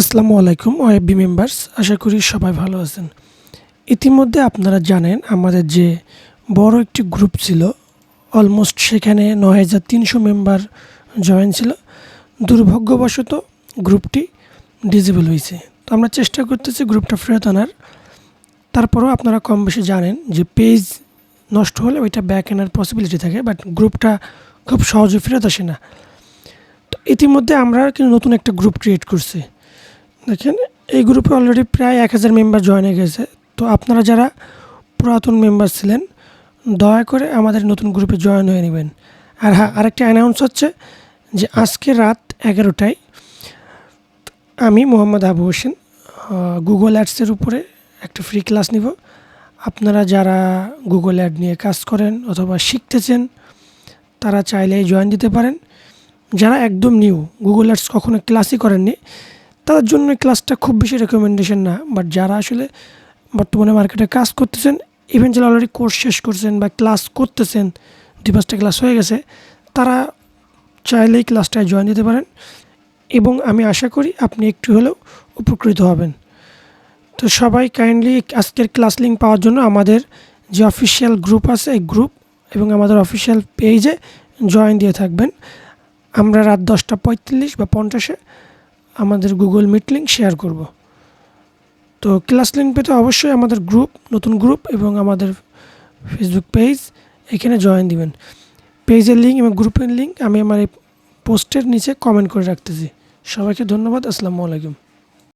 আসসালামু আলাইকুম wavy members, আশা করি সবাই ভালো আছেন। ইতিমধ্যে আপনারা জানেন, আমাদের যে বড় একটি গ্রুপ ছিল, অলমোস্ট সেখানে নয় হাজার তিনশো মেম্বার জয়েন ছিল। দুর্ভাগ্যবশত গ্রুপটি ডিজেবল হয়েছে। তো আমরা চেষ্টা করতেছি গ্রুপটা ফেরত আনার। তারপরেও আপনারা কম বেশি জানেন যে পেজ নষ্ট হলে ওইটা ব্যাক আনার পসিবিলিটি থাকে বাট গ্রুপটা খুব সহজে ফেরত আসে না। তো ইতিমধ্যে আমরা কিন্তু নতুন একটা গ্রুপ ক্রিয়েট করছি। দেখেন, এই গ্রুপে অলরেডি প্রায় এক হাজার মেম্বার জয়েন হয়ে গেছে। তো আপনারা যারা পুরাতন মেম্বার ছিলেন, দয়া করে আমাদের নতুন গ্রুপে জয়েন হয়ে নেবেন। আর হ্যাঁ আরেকটা অ্যানাউন্স হচ্ছে যে আজকে রাত এগারোটায় আমি মোহাম্মদ আবু হোসেন গুগল অ্যাডসের উপরে একটা ফ্রি ক্লাস নিব। আপনারা যারা গুগল অ্যাড নিয়ে কাজ করেন অথবা শিখতেছেন, তারা চাইলেই জয়েন দিতে পারেন। যারা একদম নিউ গুগল অ্যাডস কখনো ক্লাসই করেননি তাদের জন্য ক্লাসটা খুব বেশি রেকমেন্ডেশন না। বাট যারা আসলে বর্তমানে মার্কেটে কাজ করতেছেন ইভেন্চুয়ালি অলরেডি কোর্স শেষ করছেন বা ক্লাস করতেছেন, দুই পাঁচটা ক্লাস হয়ে গেছে, তারা চাইলেই ক্লাসটায় জয়েন দিতে পারেন। এবং আমি আশা করি আপনি একটু হলেও উপকৃত হবেন। তো সবাই কাইন্ডলি আজকের ক্লাস লিঙ্ক পাওয়ার জন্য আমাদের যে অফিসিয়াল গ্রুপ আছে, এই গ্রুপ এবং আমাদের অফিসিয়াল পেজে জয়েন দিয়ে থাকবেন। আমরা রাত দশটা পঁয়তাল্লিশ বা পঞ্চাশে আমাদের গুগল মিট লিঙ্ক শেয়ার করব। তো ক্লাস লিঙ্ক পেতে অবশ্যই আমাদের গ্রুপ নতুন গ্রুপ এবং আমাদের ফেসবুক পেজ এখানে জয়েন দিবেন। পেজের লিঙ্ক এবং গ্রুপের লিঙ্ক আমি আমার এই পোস্টের নিচে কমেন্ট করে রাখতেছি। সবাইকে ধন্যবাদ, আসসালামু আলাইকুম।